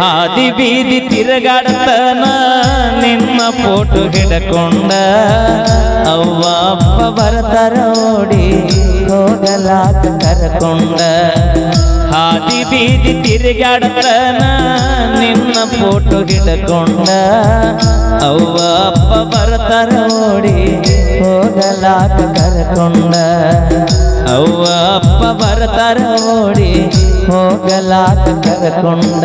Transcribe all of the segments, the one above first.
ಹಾದಿ ಬೀದಿ ತಿರುಗಾಡತನ ನಿಮ್ಮ ಫೋಟೋ ಹಿಡ್ಕೊಂಡ. ಅವ್ವ, ಅಪ್ಪ ಬರ್ತಾರ ಓಡಿ ಹೋಗಲಾಕ ಕರ್ಕೊಂಡ. ಹಾದಿ ಬೀದಿ ತಿರುಗಾಡತನ ಫೋಟೋ ಹಿಡ್ಕೊಂಡ. ಅವ್ವ ಅಪ್ಪ ಬರ್ತಾರ ನೋಡಿ, ಹೋಗಲಾಕ ಕರ್ಕೊಂಡ. ಅವ್ವ ಅಪ್ಪ ಬರ್ತಾರ ನೋಡಿ, ಹೋಗಲಾಕ ಕರ್ಕೊಂಡ.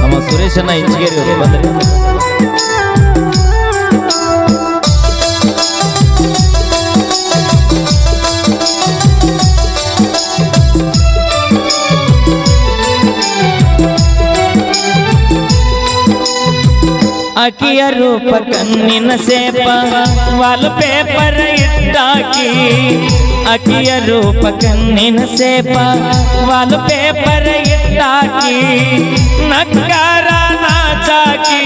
ನಮ್ಮ ಸುರೇಶನ ಇಂಚಿಗೇರಿ ಬಂದ್ರಿ. ಅಕಿಯ ರೂಪ ಕಣ್ಣಿನ ಸೇಪ, ವಾಲ್ ಪೇಪರ್ ಇಟ್ಟಾಕಿ ಅಕಿಯ ರೂಪ ಕಣ್ಣಿನ ಸೇಪ, ವಾಲ್ ಪೇಪರ್ ಇಟ್ಟಾಕಿ ನಕ್ಕಾರ ನಾಚಾಕಿ,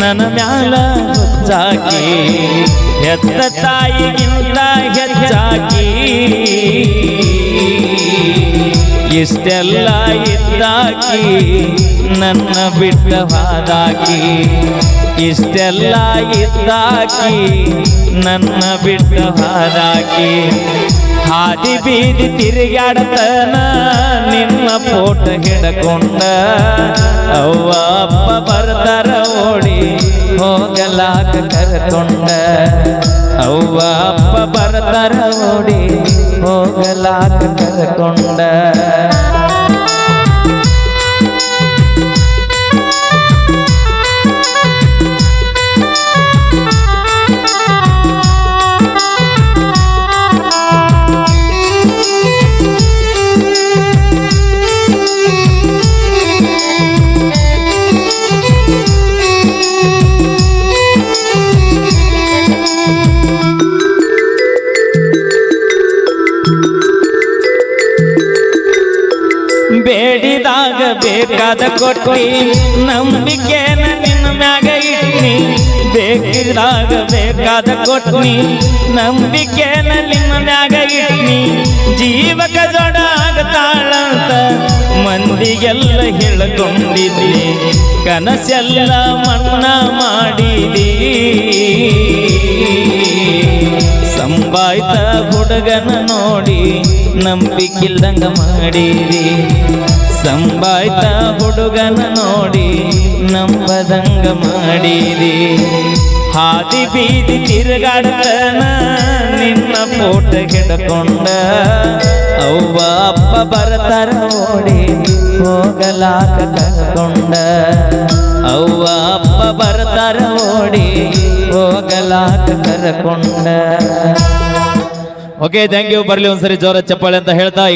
ನನ್ನ ಮ್ಯಾಲ ಹುಚ್ಚಾಕಿ. ಹೆತ್ತ ತಾಯಿಗಿಂತ ಹೆಚ್ಚಾಕಿ. ಇಷ್ಟೆಲ್ಲ ಇದ್ದಾಕಿ ನನ್ನ ಬಿಟ್ಟು ಹಾದಾಕಿ ಇಷ್ಟೆಲ್ಲ ಇದ್ದಾಕಿ ನನ್ನ ಬಿಟ್ಟವಾದಾಕಿ. ಹಾದಿ ಬೀದಿ ತಿರುಗಾಡತನ ನಿನ್ನ ಫೋಟೋ ಹಿಡಕೊಂಡ. ಅವ್ವ ಅಪ್ಪ ಬರ್ತಾರ ಓಡಿ ಹೋಗಲಾಕ ಕರೆಕೊಂಡ. ಅವ್ವ ಅಪ್ಪ ಬರ್ತಾರ ಓಡಿ ಹೋಗಲಾಕ ಕರ್ಕೊಂಡ. ಬೇಡಿದಾಗ ಬೇಕಾದ ಕೊಟ್ಟಿ ನಂಬಿಕೆನ ನಿನ್ನ ಮ್ಯಾಗ ಇಟ್ನಿ ಬೇಕಿದಾಗ ಬೇಕಾದ ಕೊಟ್ನಿ ನಂಬಿಕೆನ ನಿನ್ನ ಮ್ಯಾಗ ಇಟ್ನಿ ಜೀವಕ ಜೋಡ ಮಂದಿಗೆಲ್ಲ ಹೇಳ್ಕೊಂಡಿದ್ದಿ. ಕನಸೆಲ್ಲ ಮಣ್ಣ ಮಾಡಿದಿ ಸಂಬಾಯ್ತ ಹುಡುಗನ ನೋಡಿ ನಂಬಿಕಿಲ್ಲಂಗ ಮಾಡಿರಿ. ಸಂಬಾಯ್ತ ಹುಡುಗನ ನೋಡಿ ನಂಬದಂಗ ಮಾಡಿರಿ. ಹಾದಿ ಬೀದಿ ತಿರುಗಾಡತನ ನಿನ್ನ ಫೋಟ ಕೆಡಕೊಂಡ ಅವ್ವ, ಅಪ್ಪ ಬರ್ತಾರ ನೋಡಿ ಹೋಗಲಾಕ ಕರ್ಕೊಂಡ. ಅವ್ವ, ಅಪ್ಪ ಬರ್ತಾರ ಓಡಿ ಹೋಗಲಾಕ ಕರಕೊಂಡ. ಓಕೆ ಥ್ಯಾಂಕ್ ಯು ಬರಲಿ ಒಂದ್ಸರಿ ಜೋರ ಚಪ್ಪಾಳೆ ಅಂತ ಹೇಳ್ತಾ